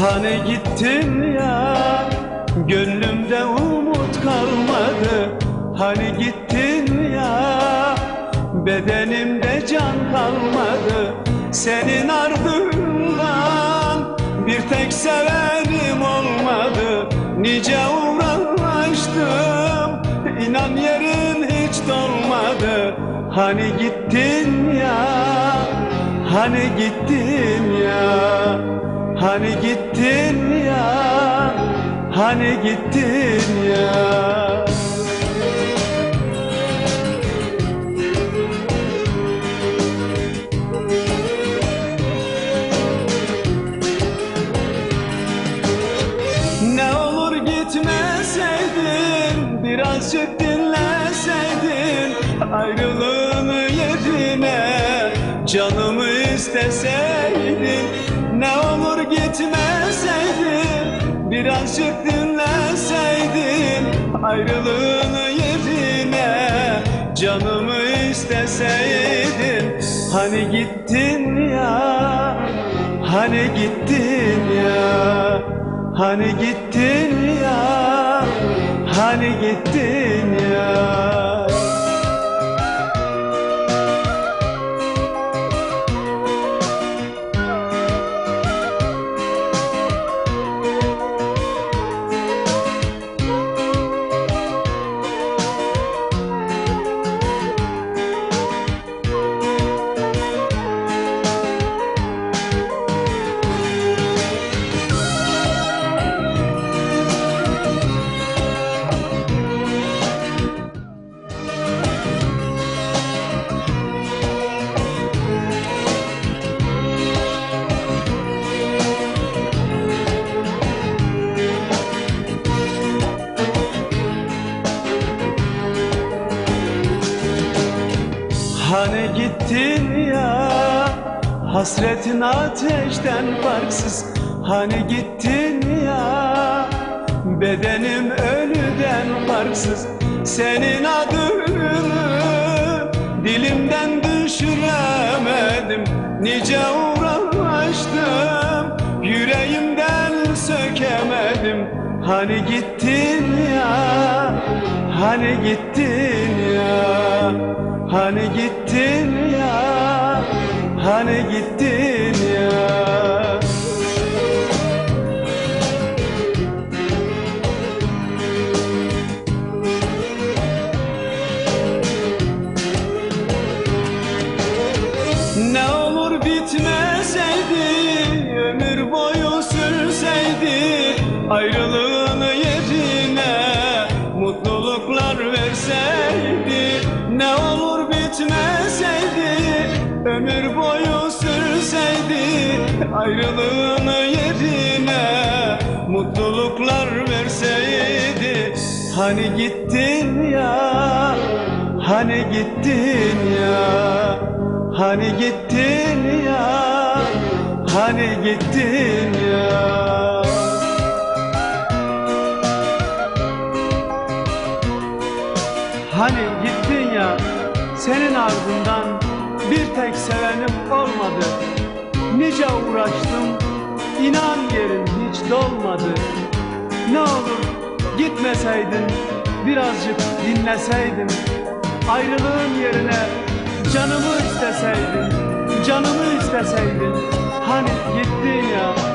Hani gittin ya Gönlümde umut kalmadı. Hani gittin ya Bedenimde can kalmadı. Senin ardından Bir tek sevenim olmadı. Nice uğraştım İnan yerin hiç dolmadı. Hani gittin ya Hani gittin ya Hani gittin Hani gittin ya? Ne olur gitmeseydin Birazcık dinleseydin Ayrılığın yerine Canımı isteseydin. Ne olur gitmeseydin Birazcık dinleseydin Ayrılığın yerine Canımı isteseydin. Hani gittin ya Hani gittin ya Hani gittin ya Hani gittin ya Hani gittin ya Hasretin ateşten farksız. Hani gittin ya Bedenim ölüden farksız. Senin adını Dilimden düşüremedim. Nice uğraştım Yüreğimden sökemedim. Hani gittin ya Hani gittin ya Hani gittin ya Hani gittin ya. Ne olur bitmeseydi Ömür boyu sürseydi Ayrılığın Boyu sürseydi Ayrılığın yerine Mutluluklar verseydi. Hani gittin ya Hani gittin ya Hani gittin ya Hani gittin ya Bir tek sevenim olmadı. Nice uğraştım inan yerin hiç dolmadı. Ne olur gitmeseydin Birazcık dinleseydin. Ayrılığın yerine Canımı isteseydin Canımı isteseydin. Hani gittin ya